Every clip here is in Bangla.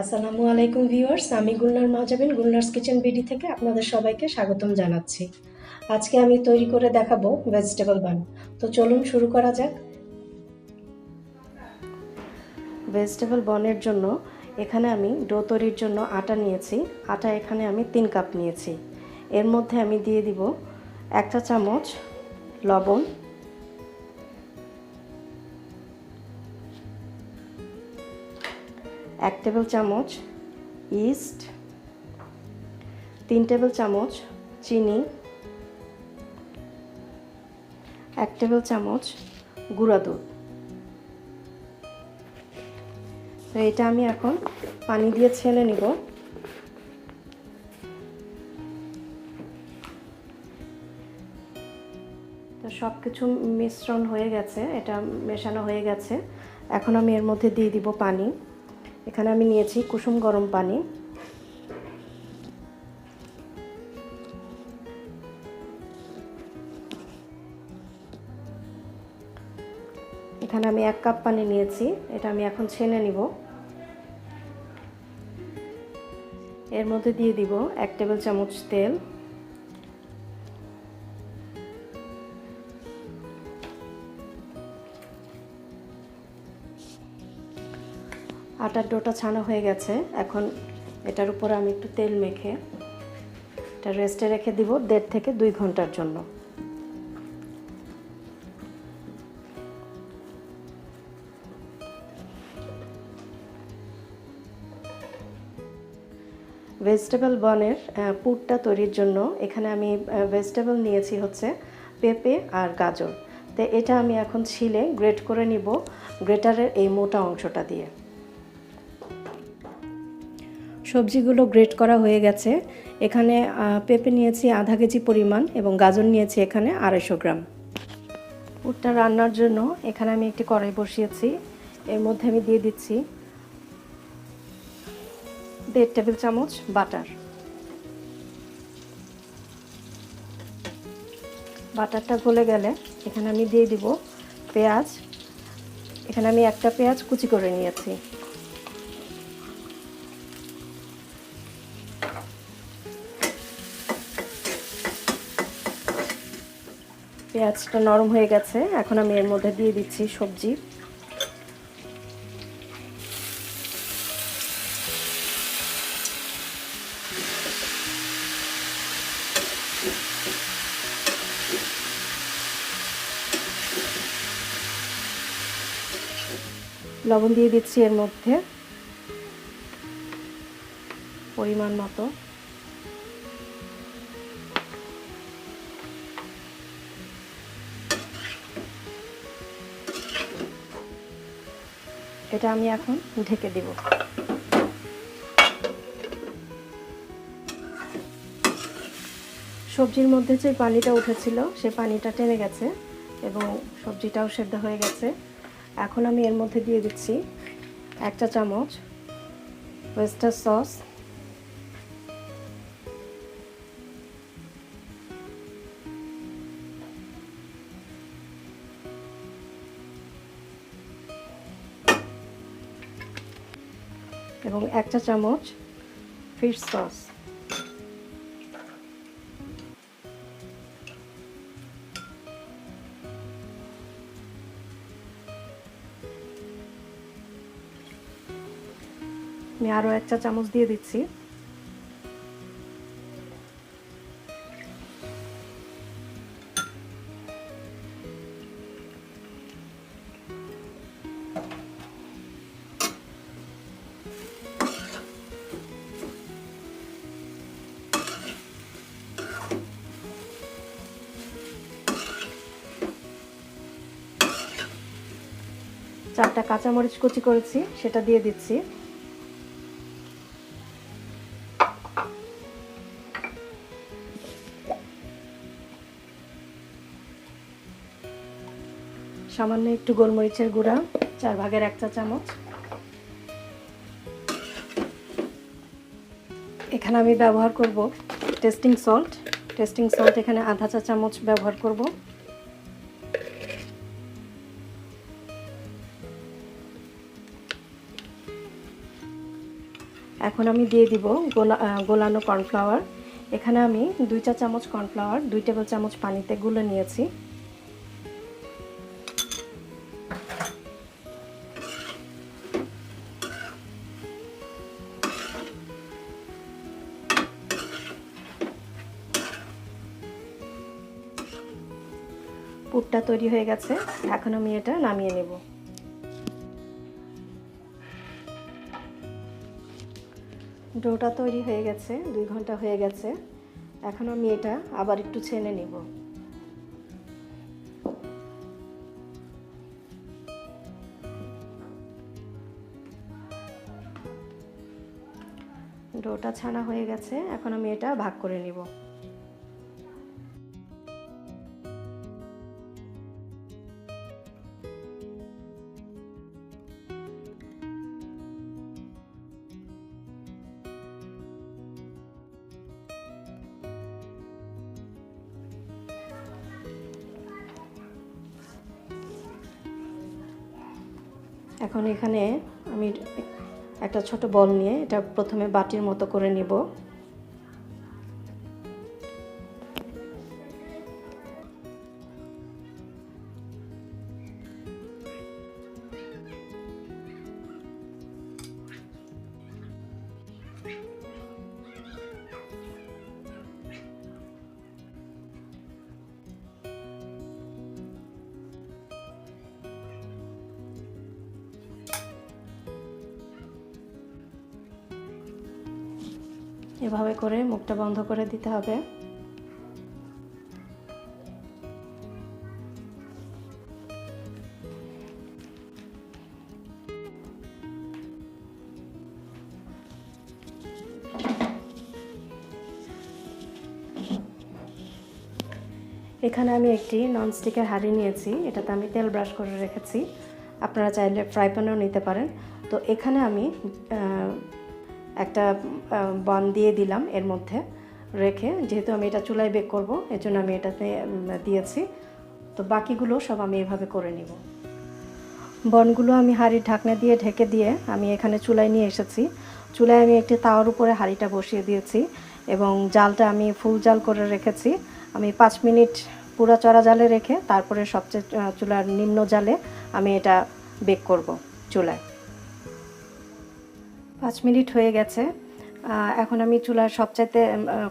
আসসালামু আলাইকুম ভিউয়ার্স, আমি গুলনার মাজাবিন গুলনার্স কিচেন বিডি থেকে আপনাদের সবাইকে স্বাগতম জানাচ্ছি। আজকে আমি তৈরি করে দেখাবো ভেজিটেবল বান। তো চলুন শুরু করা যাক। ভেজিটেবল বনের জন্য এখানে আমি ডো তৈরির জন্য আটা নিয়েছি। আটা এখানে আমি তিন কাপ নিয়েছি। এর মধ্যে আমি দিয়ে দিব একটা চামচ লবণ এক টেবিল চামচ ইস্ট, তিন টেবিল চামচ চিনি, এক টেবিল চামচ গুঁড়া দুধ। তো এটা আমি এখন পানি দিয়ে ছেনে নিব। তো সব কিছু মিশ্রণ হয়ে গেছে, এটা মেশানো হয়ে গেছে। এখন আমি এর মধ্যে দিয়ে দিব পানি। এখানে আমি নিয়েছি কুসুম গরম পানি। এখানে আমি এক কাপ পানি নিয়েছি, এটা আমি এখন ছেনে নিব। এর মধ্যে দিয়ে দিব এক টেবিল চামচ তেল। আটার ডোটা ছানা হয়ে গেছে। এখন এটার উপরে আমি একটু তেল মেখে এটা রেস্টে রেখে দিব দেড় থেকে দুই ঘণ্টার জন্য। ভেজিটেবল বনের পুরটা তৈরির জন্য এখানে আমি ভেজিটেবল নিয়েছি হচ্ছে পেঁপে আর গাজর। তো এটা আমি এখন ছিলে গ্রেট করে নিব গ্রেটারের এই মোটা অংশটা দিয়ে। সবজিগুলো গ্রেট করা হয়ে গেছে। এখানে পেঁপে নিয়েছি আধা কেজি পরিমাণ এবং গাজর নিয়েছি এখানে আড়াইশো গ্রাম। পুরটা রান্নার জন্য এখানে আমি একটি কড়াই বসিয়েছি। এর মধ্যে আমি দিয়ে দিচ্ছি দেড় টেবিল চামচ বাটার। বাটারটা গলে গেলে এখানে আমি দিয়ে দিব পেঁয়াজ। এখানে আমি একটা পেঁয়াজ কুচি করে নিয়েছি। পেঁয়াজটা নরম হয়ে গেছে, এখন আমি এর মধ্যে দিয়ে দিচ্ছি সবজি। লবণ দিয়ে দিচ্ছি এর মধ্যে। পরিমাণ মতো। এটা আমি এখন ঢেকে দেব। সবজির মধ্যে যে পানিটা উঠেছিল, সে পানিটা টেনে গেছে এবং সবজিটাও সেদ্ধ হয়ে গেছে। এখন আমি এর মধ্যে দিয়ে দিচ্ছি একটা চামচ ওয়েস্টার সস এবং এক চা চামচ ফিশ সস আমি আরও এক চা চামচ দিয়ে দিচ্ছি। চারটা কাঁচামরিচ কুচি করেছি, সেটা দিয়ে দিচ্ছি। সামান্য একটু গোলমরিচের গুঁড়া, চার ভাগের এক চা চামচ। এখানে আমি ব্যবহার করব টেস্টিং সল্ট। টেস্টিং সল্ট এখানে আধা চা চামচ ব্যবহার করব। এখন আমি দিয়ে দিব গোলা গোলানো কর্নফ্লাওয়ার এখানে আমি দুই চা চামচ কর্নফ্লাওয়ার দুই টেবিল চামচ পানিতে গুলে নিয়েছি। পুরটা তৈরি হয়ে গেছে। এখন আমি এটা নামিয়ে নেব। ডোটা তৈরি হয়ে গেছে, দুই ঘণ্টা হয়ে গেছে। এখন আমি এটা আবার একটু ছেনে নিব। ডোটা ছানা হয়ে গেছে এখন আমি এটা ভাগ করে নিব। এখন এখানে আমি একটা ছোট বল নিয়ে এটা প্রথমে বাটির মতো করে নিব। এভাবে করে মুখটা বন্ধ করে দিতে হবে। এখানে আমি একটি ননস্টিকের হাঁড়ি নিয়েছি, এটাতে আমি তেল ব্রাশ করে রেখেছি। আপনারা চাইলে ফ্রাই প্যানেও নিতে পারেন। তো এখানে আমি একটা বন দিয়ে দিলাম এর মধ্যে রেখে। যেহেতু আমি এটা চুলায় বেক করব এর জন্য আমি এটাতে দিয়েছি। তো বাকিগুলো সব আমি এভাবে করে নিব। বনগুলো আমি হাঁড়ির ঢাকনা দিয়ে ঢেকে দিয়ে আমি এখানে চুলায় নিয়ে এসেছি। চুলায় আমি একটি তাওয়ার উপরে হাঁড়িটা বসিয়ে দিয়েছি এবং জালটা আমি ফুল জাল করে রেখেছি। আমি পাঁচ মিনিট পুরা চড়া জালে রেখে তারপরে সবচেয়ে চুলার নিম্ন জালে আমি এটা বেক করব চুলায়। পাঁচ মিনিট হয়ে গেছে। এখন আমি চুলার সবচাইতে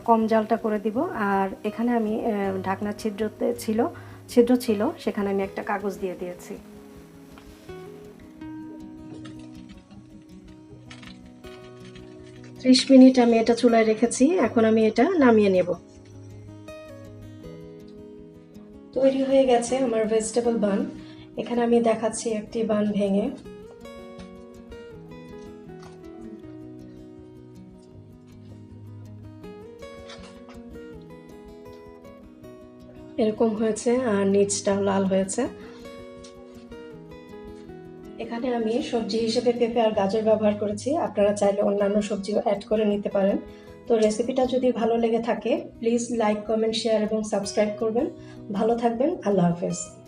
কম জালটা করে দিব। আর এখানে আমি আহ, ঢাকনার ছিদ্রতে ছিল ছিদ্র ছিল সেখানে আমি একটা কাগজ দিয়ে দিয়েছি। ত্রিশ মিনিট আমি এটা চুলায় রেখেছি এখন আমি এটা নামিয়ে নেব। তৈরি হয়ে গেছে আমার ভেজিটেবল বান এখানে আমি দেখাচ্ছি একটি বান ভেঙে। এরকম হয়েছে আর নিচটাও লাল হয়েছে। এখানে আমি সবজি হিসেবে পেঁপে আর গাজর ব্যবহার করেছি। আপনারা চাইলে অন্যান্য সবজিও অ্যাড করে নিতে পারেন। তো রেসিপিটা যদি ভালো লেগে থাকে প্লিজ লাইক কমেন্ট শেয়ার এবং সাবস্ক্রাইব করবেন। ভালো থাকবেন। আল্লাহ হাফেজ।